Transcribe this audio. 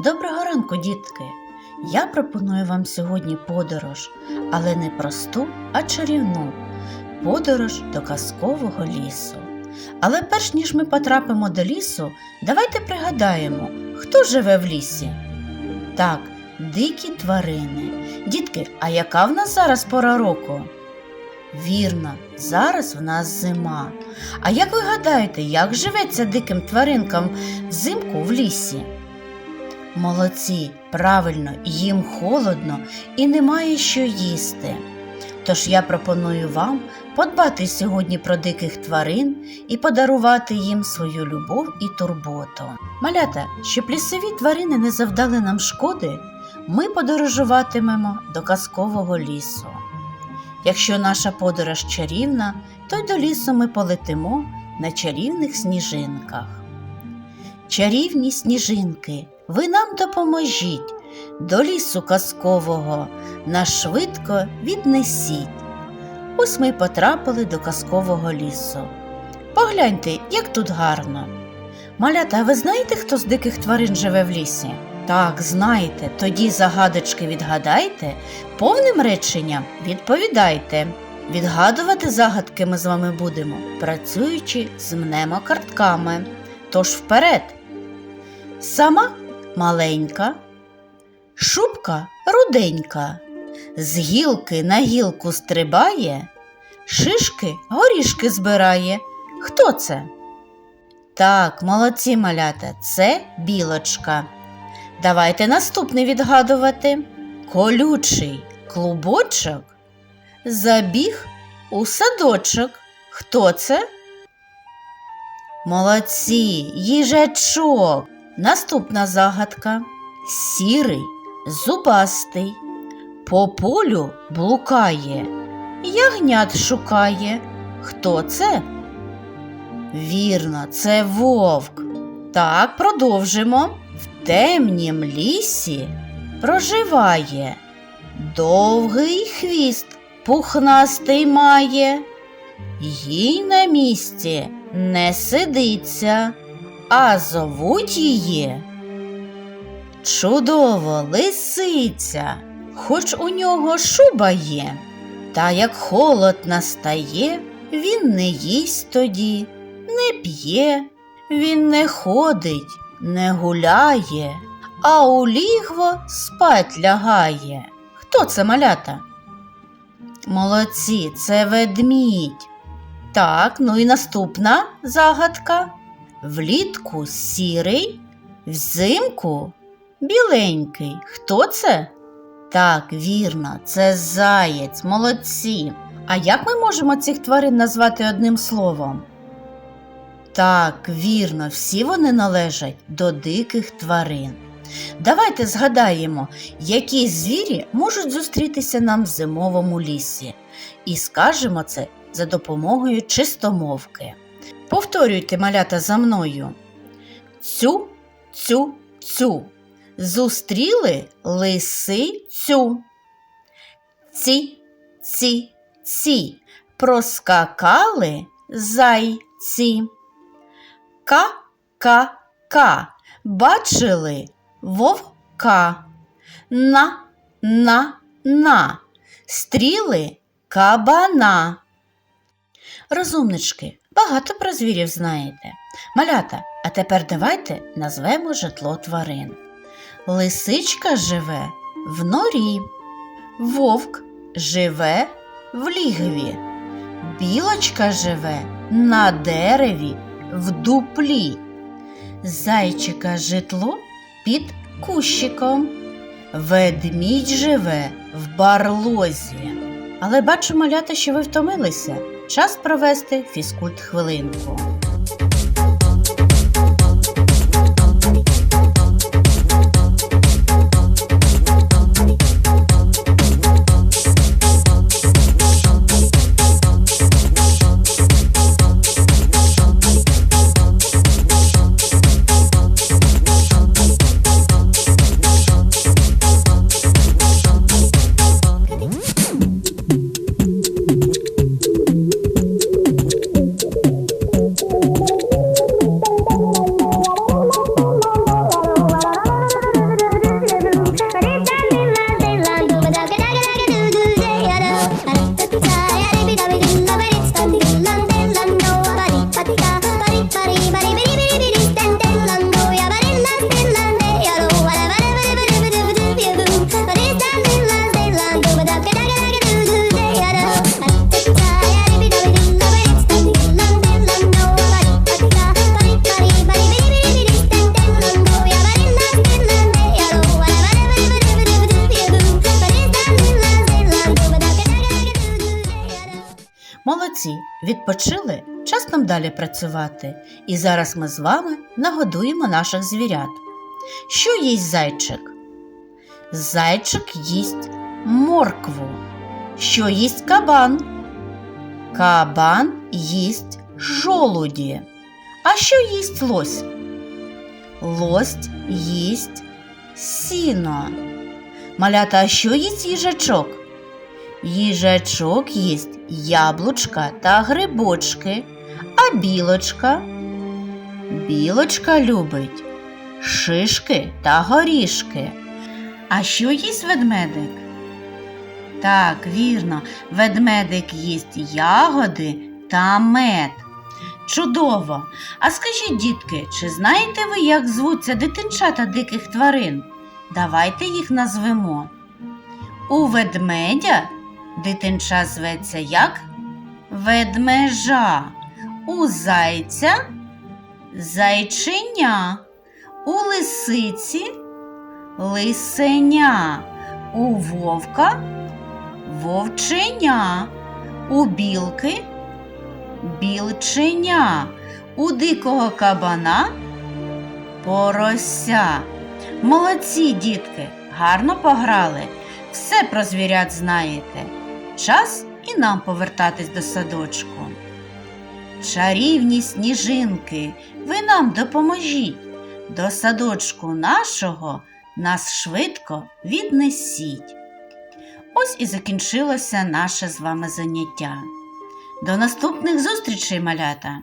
Доброго ранку, дітки! Я пропоную вам сьогодні подорож, але не просту, а чарівну подорож до казкового лісу. Але перш ніж ми потрапимо до лісу, давайте пригадаємо, хто живе в лісі. Так, дикі тварини. Дітки, а яка в нас зараз пора року? Вірно, зараз в нас зима. А як ви гадаєте, як живеться диким тваринкам взимку в лісі? Молодці, правильно, їм холодно і немає що їсти. Тож я пропоную вам подбати сьогодні про диких тварин і подарувати їм свою любов і турботу. Малята, щоб лісові тварини не завдали нам шкоди, ми подорожуватимемо до казкового лісу. Якщо наша подорож чарівна, то й до лісу ми полетимо на чарівних сніжинках. Чарівні сніжинки, ви нам допоможіть, до лісу казкового нас швидко віднесіть. Ось ми потрапили до казкового лісу. Погляньте, як тут гарно. Малята, а ви знаєте, хто з диких тварин живе в лісі? Так, знаєте, тоді загадочки відгадайте, повним реченням відповідайте. Відгадувати загадки ми з вами будемо, працюючи з мнемокартками. Тож вперед. Сама маленька, шубка руденька, з гілки на гілку стрибає, шишки горішки збирає. Хто це? Так, молодці малята, це білочка. Давайте наступний відгадувати. Колючий клубочок забіг у садочок. Хто це? Молодці, їжачок. Наступна загадка. Сірий, зубастий, по полю блукає, ягнят шукає. Хто це? Вірно, це вовк. Так, продовжимо. В темнім лісі проживає, довгий хвіст пухнастий має, їй на місці не сидиться, а зовуть її. Чудово лисиця, хоч у нього шуба є, та як холод настає, він не їсть тоді, не п'є, він не ходить, не гуляє, а у лігво спать лягає. Хто це малята? Молодці, це ведмідь. Так, ну і наступна загадка. Влітку сірий, взимку біленький. Хто це? Так, вірно, це заєць, молодці. А як ми можемо цих тварин назвати одним словом? Так, вірно, всі вони належать до диких тварин. Давайте згадаємо, які звірі можуть зустрітися нам в зимовому лісі, і скажемо це за допомогою чистомовки. Повторюйте малята за мною. Цю, цю, цю. Зустріли лисицю. Ці, ці, ці. Проскакали зайці. Ка, ка, ка. Бачили вовка. На, на, на. Стріли кабана. Розумнички, багато про звірів знаєте. Малята, а тепер давайте назвемо житло тварин. Лисичка живе в норі, вовк живе в лігві, білочка живе на дереві в дуплі, зайчика житло під кущиком, ведмідь живе в барлозі. Але бачу, малята, що ви втомилися. Час провести фізкульт хвилинку. Відпочили, час нам далі працювати. І зараз ми з вами нагодуємо наших звірят. Що їсть зайчик? Зайчик їсть моркву. Що їсть кабан? Кабан їсть жолуді. А що їсть лось? Лось їсть сіно. Малята, а що їсть їжачок? Їжачок їсть яблучка та грибочки, а білочка. Білочка любить шишки та горішки. А що їсть ведмедик? Так, вірно, ведмедик їсть ягоди та мед. Чудово! А скажіть, дітки, чи знаєте ви, як звуться дитинчата диких тварин? Давайте їх назвемо. У ведмедя дитинча зветься як ведмежа, у зайця зайчиня, у лисиці лисеня, у вовка вовченя, у білки білченя, у дикого кабана порося. Молодці, дітки, гарно пограли. Все про звірят знаєте. Час і нам повертатись до садочку. Чарівні сніжинки, ви нам допоможіть. До садочку нашого нас швидко віднесіть. Ось і закінчилося наше з вами заняття. До наступних зустрічей, малята!